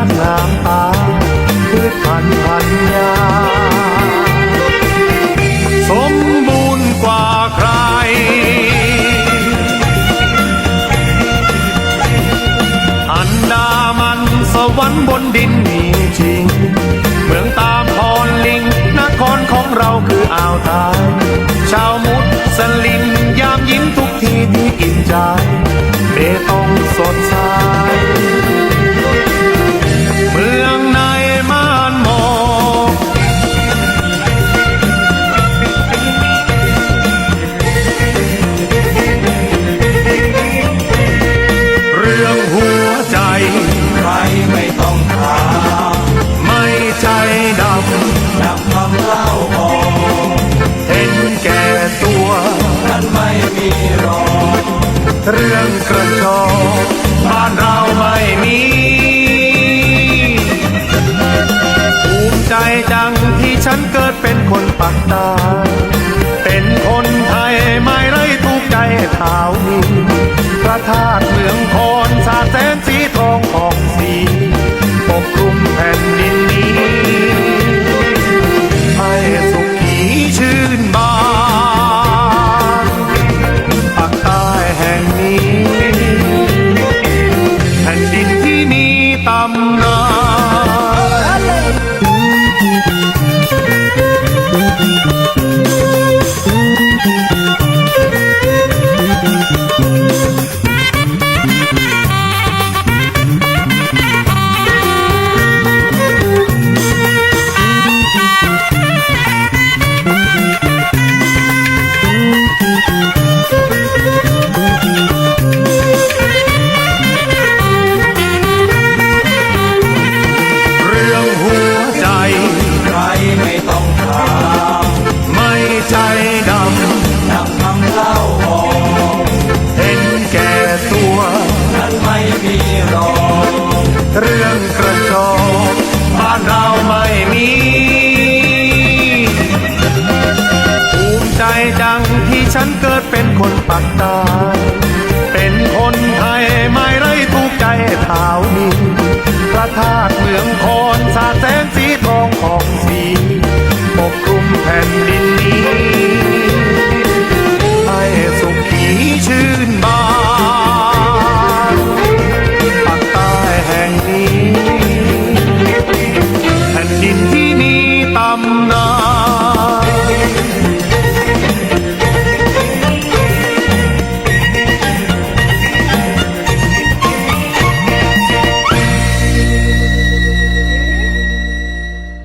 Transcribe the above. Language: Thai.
าติงามตาพืชพันธุ์พันยา สมบูรณ์กว่าใคร อันดามันสวรรค์บนดินมีจริง เมืองตามพรลิง นครของเราคืออ่าวไทยชาวมุสลิมยามยิ้มทุกทีที่อิ่มใจเบตงสด รื่องหัวใจ ใครไม่ต้องถามไม่ใจดนับคำเล่าออกเห็นแก่ตัวนั้นไม่มีรอกเรื่องกระจอกบ้านเราไม่มีภูมิใจจัง ตำ ฉันเกิดเป็นคนปักใต้เป็นคนไทยไม่ไรทุกข์ใจเท้านี้พระธาตุเมืองคอนสาแสงสีทองของสีปกคลุมแผ่นดิน